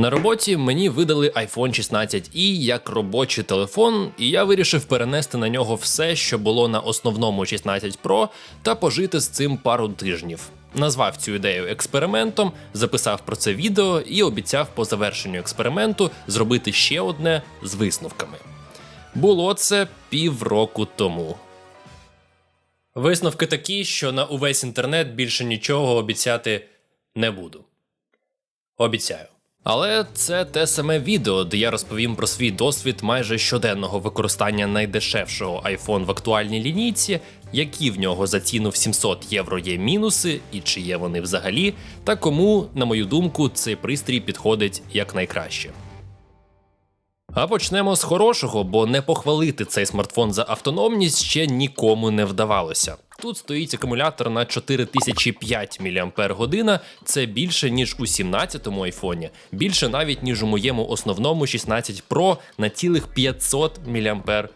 На роботі мені видали iPhone 16 i як робочий телефон, і я вирішив перенести на нього все, що було на основному 16 Pro, та пожити з цим пару тижнів. Назвав цю ідею експериментом, записав про це відео і обіцяв по завершенню експерименту зробити ще одне з висновками. Було це півроку тому. Висновки такі, що на увесь інтернет більше нічого обіцяти не буду. Обіцяю. Але це те саме відео, де я розповім про свій досвід майже щоденного використання найдешевшого iPhone в актуальній лінійці, які в нього за ціну в 700 євро є мінуси, і чи є вони взагалі, та кому, на мою думку, цей пристрій підходить якнайкраще. А почнемо з хорошого, бо не похвалити цей смартфон за автономність ще нікому не вдавалося. Тут стоїть акумулятор на 4005 мАч, це більше ніж у 17-му айфоні, більше навіть ніж у моєму основному 16 Pro на цілих 500 мАч.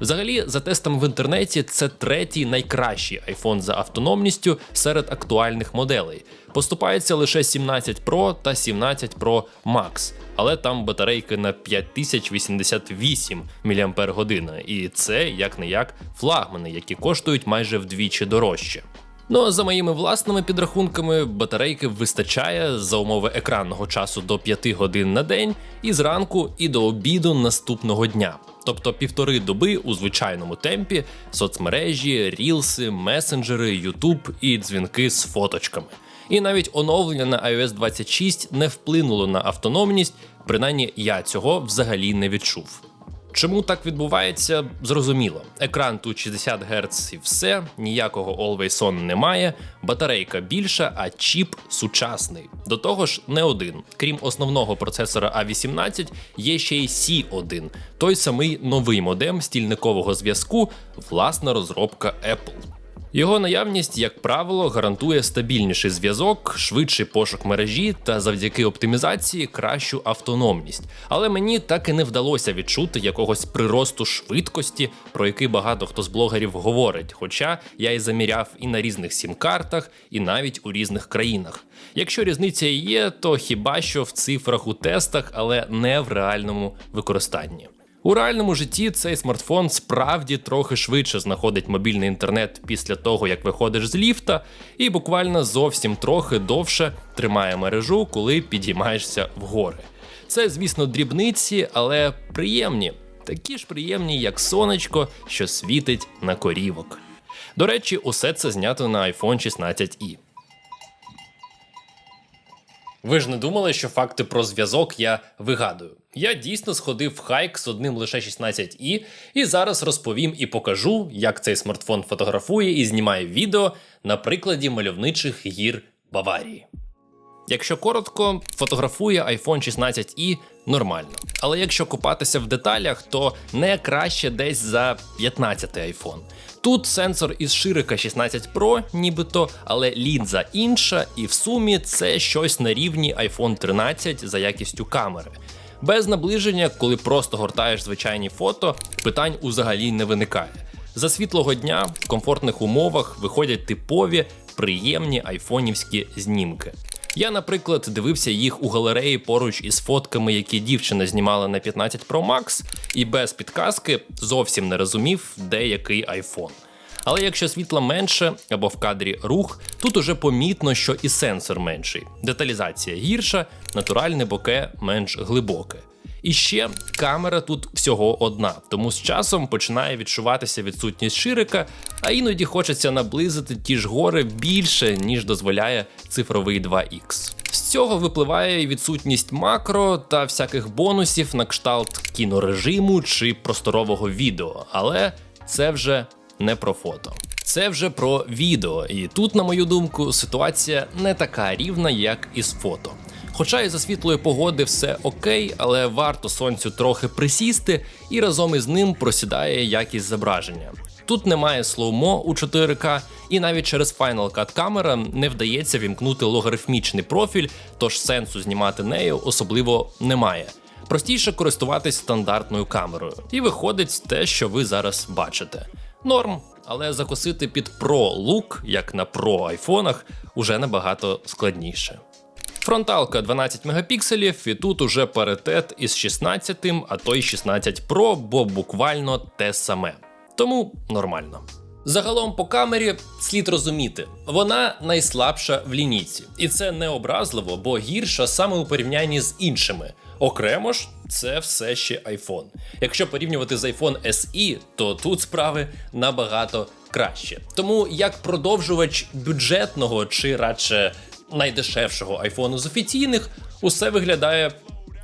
Взагалі, за тестом в інтернеті, це третій найкращий iPhone за автономністю серед актуальних моделей. Поступається лише 17 Pro та 17 Pro Max, але там батарейки на 5088 мАч, і це як не як флагмани, які коштують майже вдвічі дорожче. Ну а за моїми власними підрахунками, батарейки вистачає за умови екранного часу до 5 годин на день, і зранку, і до обіду наступного дня. Тобто півтори доби у звичайному темпі, соцмережі, рілси, месенджери, ютуб і дзвінки з фоточками. І навіть оновлення на iOS 26 не вплинуло на автономність, принаймні я цього взагалі не відчув. Чому так відбувається, зрозуміло. Екран тут 60 Гц і все, ніякого Always On немає, батарейка більша, а чіп сучасний. До того ж, не один. Крім основного процесора A18, є ще й C1, той самий новий модем стільникового зв'язку, власна розробка Apple. Його наявність, як правило, гарантує стабільніший зв'язок, швидший пошук мережі та завдяки оптимізації кращу автономність. Але мені так і не вдалося відчути якогось приросту швидкості, про який багато хто з блогерів говорить. Хоча я і заміряв і на різних сім-картах, і навіть у різних країнах. Якщо різниця є, то хіба що в цифрах у тестах, але не в реальному використанні. У реальному житті цей смартфон справді трохи швидше знаходить мобільний інтернет після того, як виходиш з ліфта, і буквально зовсім трохи довше тримає мережу, коли підіймаєшся вгори. Це, звісно, дрібниці, але приємні, такі ж приємні, як сонечко, що світить на корівок. До речі, усе це знято на iPhone 16 i ви ж не думали, що факти про зв'язок я вигадую. Я дійсно сходив в хайк з одним лише 16i, і зараз розповім і покажу, як цей смартфон фотографує і знімає відео на прикладі мальовничих гір Баварії. Якщо коротко, фотографує iPhone 16i нормально. Але якщо купатися в деталях, то не краще десь за 15 iPhone. Тут сенсор із ширика 16 Pro, нібито, але лінза інша, і в сумі це щось на рівні iPhone 13 за якістю камери. Без наближення, коли просто гортаєш звичайні фото, питань взагалі не виникає. За світлого дня в комфортних умовах виходять типові приємні айфонівські знімки. Я, наприклад, дивився їх у галереї поруч із фотками, які дівчина знімала на 15 Pro Max, і без підказки зовсім не розумів, де який iPhone. Але якщо світла менше або в кадрі рух, тут уже помітно, що і сенсор менший, деталізація гірша, натуральне боке менш глибоке. І ще камера тут всього одна, тому з часом починає відчуватися відсутність ширика, а іноді хочеться наблизити ті ж гори більше, ніж дозволяє цифровий 2Х. З цього випливає відсутність макро та всяких бонусів на кшталт кінорежиму чи просторового відео, але це вже не про фото. Це вже про відео, і тут, на мою думку, ситуація не така рівна, як із фото. Хоча і за світлої погоди все окей, але варто сонцю трохи присісти, і разом із ним просідає якість зображення. Тут немає слоумо у 4К, і навіть через Final Cut камера не вдається вімкнути логарифмічний профіль, тож сенсу знімати нею особливо немає. Простіше користуватись стандартною камерою, і виходить те, що ви зараз бачите. Норм, але закосити під Pro лук, як на Pro айфонах, уже набагато складніше. Фронталка 12 мегапікселів, і тут уже паритет із 16, а то й 16 Pro, бо буквально те саме. Тому нормально. Загалом по камері слід розуміти, вона найслабша в лінійці, і це не образливо, бо гірша саме у порівнянні з іншими. Окремо ж, це все ще iPhone. Якщо порівнювати з iPhone SE, то тут справи набагато краще. Тому як продовжувач бюджетного чи радше найдешевшого айфону з офіційних, усе виглядає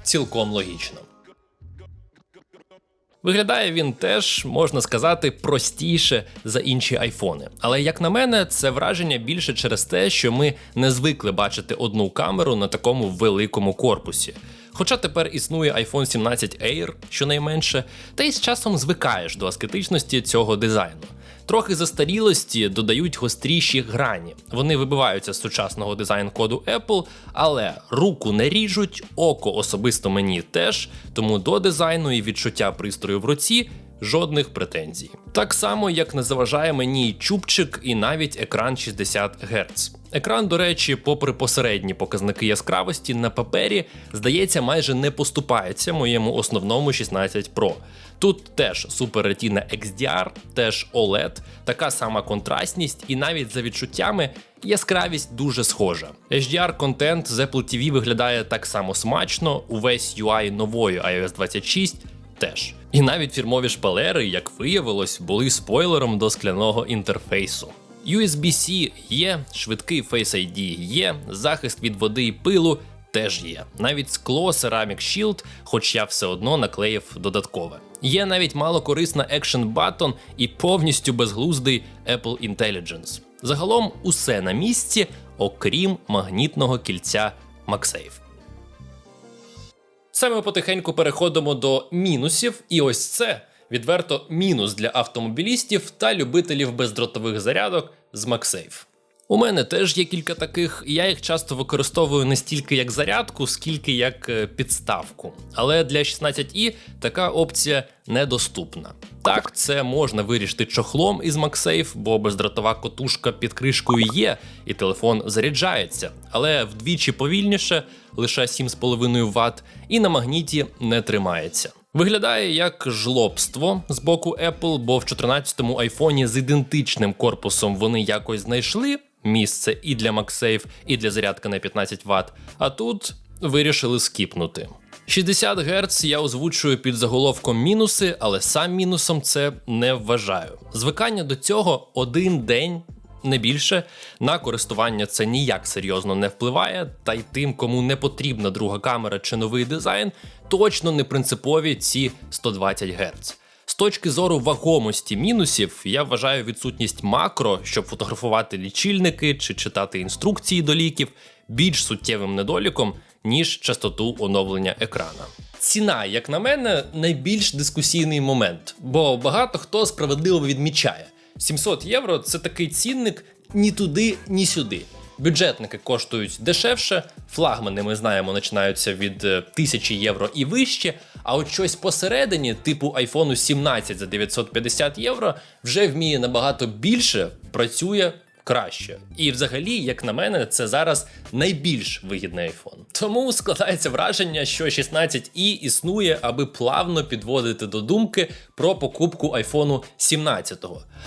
цілком логічно. Виглядає він теж, можна сказати, простіше за інші айфони. Але як на мене, це враження більше через те, що ми не звикли бачити одну камеру на такому великому корпусі. Хоча тепер існує iPhone 17 Air, щонайменше, та й з часом звикаєш до аскетичності цього дизайну. Трохи застарілості додають гостріші грані. Вони вибиваються з сучасного дизайн-коду Apple, але руку не ріжуть, око особисто мені теж, тому до дизайну і відчуття пристрою в руці жодних претензій. Так само, як не заважає мені і чубчик, і навіть екран 60 Гц. Екран, до речі, попри посередні показники яскравості, на папері, здається, майже не поступається моєму основному 16 Pro. Тут теж Super Retina XDR, теж OLED, така сама контрастність, і навіть за відчуттями яскравість дуже схожа. HDR контент з Apple TV виглядає так само смачно, увесь UI нової iOS 26 теж. І навіть фірмові шпалери, як виявилось, були спойлером до скляного інтерфейсу. USB-C є, швидкий Face ID є, захист від води і пилу теж є. Навіть скло Ceramic Shield, хоч я все одно наклеїв додаткове. Є навіть малокорисна Action Button і повністю безглуздий Apple Intelligence. Загалом усе на місці, окрім магнітного кільця MagSafe. Це ми потихеньку переходимо до мінусів, і ось це відверто мінус для автомобілістів та любителів бездротових зарядок з MagSafe. У мене теж є кілька таких, і я їх часто використовую не стільки як зарядку, скільки як е, підставку. Але для 16i така опція недоступна. Так, це можна вирішити чохлом із MagSafe, бо бездротова котушка під кришкою є, і телефон заряджається, але вдвічі повільніше, лише 7,5 Вт, і на магніті не тримається. Виглядає як жлобство з боку Apple, бо в 14-му айфоні з ідентичним корпусом вони якось знайшли місце і для MagSafe, і для зарядки на 15 Вт, а тут вирішили скіпнути. 60 Гц я озвучую під заголовком мінуси, але сам мінусом це не вважаю. Звикання до цього один день. Не більше на користування це ніяк серйозно не впливає, та й тим, кому не потрібна друга камера чи новий дизайн, точно не принципові ці 120 Гц. З точки зору вагомості мінусів, я вважаю відсутність макро, щоб фотографувати лічильники чи читати інструкції до ліків, більш суттєвим недоліком, ніж частоту оновлення екрана. Ціна, як на мене, найбільш дискусійний момент, бо багато хто справедливо відмічає: 700 євро це такий цінник ні туди, ні сюди. Бюджетники коштують дешевше, флагмани ми знаємо, починаються від 1000 євро і вище. А от щось посередині, типу iPhone 17 за 950 євро, вже вміє набагато більше, працює краще. І взагалі, як на мене, це зараз найбільш вигідний iPhone. Тому складається враження, що 16i існує, аби плавно підводити до думки про покупку iPhone 17.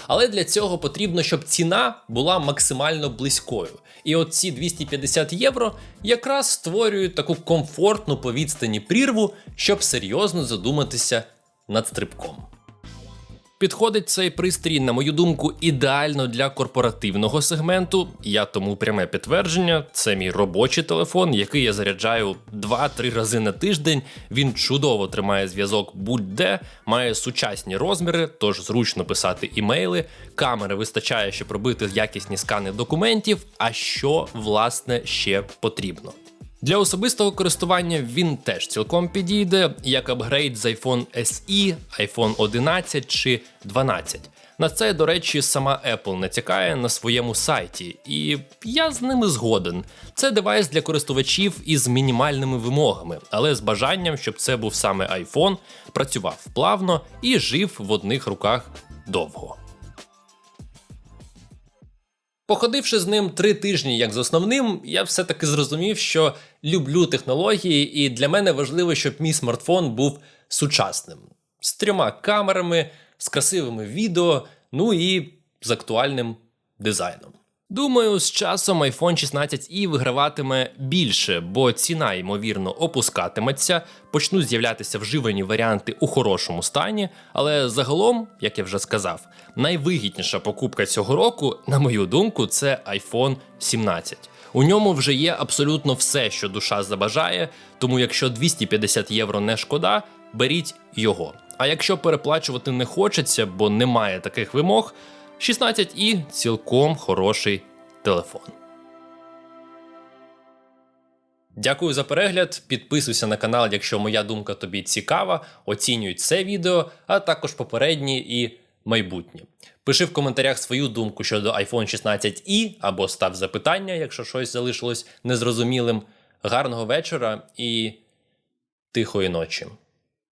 Але для цього потрібно, щоб ціна була максимально близькою. І от ці 250 євро якраз створюють таку комфортну по відстані прірву, щоб серйозно задуматися над стрибком. Підходить цей пристрій, на мою думку, ідеально для корпоративного сегменту. Я тому пряме підтвердження. Це мій робочий телефон, який я заряджаю 2-3 рази на тиждень. Він чудово тримає зв'язок будь-де, має сучасні розміри, тож зручно писати імейли. Камери вистачає, щоб робити якісні скани документів. А що власне ще потрібно? Для особистого користування він теж цілком підійде, як апгрейд з iPhone SE, iPhone 11 чи 12. На це, до речі, сама Apple натякає на своєму сайті, і я з ними згоден. Це девайс для користувачів із мінімальними вимогами, але з бажанням, щоб це був саме iPhone, працював плавно і жив в одних руках довго. Походивши з ним три тижні як з основним, я все-таки зрозумів, що люблю технології, і для мене важливо, щоб мій смартфон був сучасним, з трьома камерами, з красивими відео, ну і з актуальним дизайном. Думаю, з часом iPhone 16 і виграватиме більше, бо ціна, ймовірно, опускатиметься, почнуть з'являтися вживані варіанти у хорошому стані. Але загалом, як я вже сказав, найвигідніша покупка цього року, на мою думку, це iPhone 17. У ньому вже є абсолютно все, що душа забажає, тому якщо 250 євро не шкода, беріть його. А якщо переплачувати не хочеться, бо немає таких вимог, 16 і цілком хороший телефон. Дякую за перегляд. Підписуйся на канал, якщо моя думка тобі цікава. Оцінюй це відео, а також попередні і майбутні. Пиши в коментарях свою думку щодо iPhone 16 і або став запитання, якщо щось залишилось незрозумілим. Гарного вечора і тихої ночі.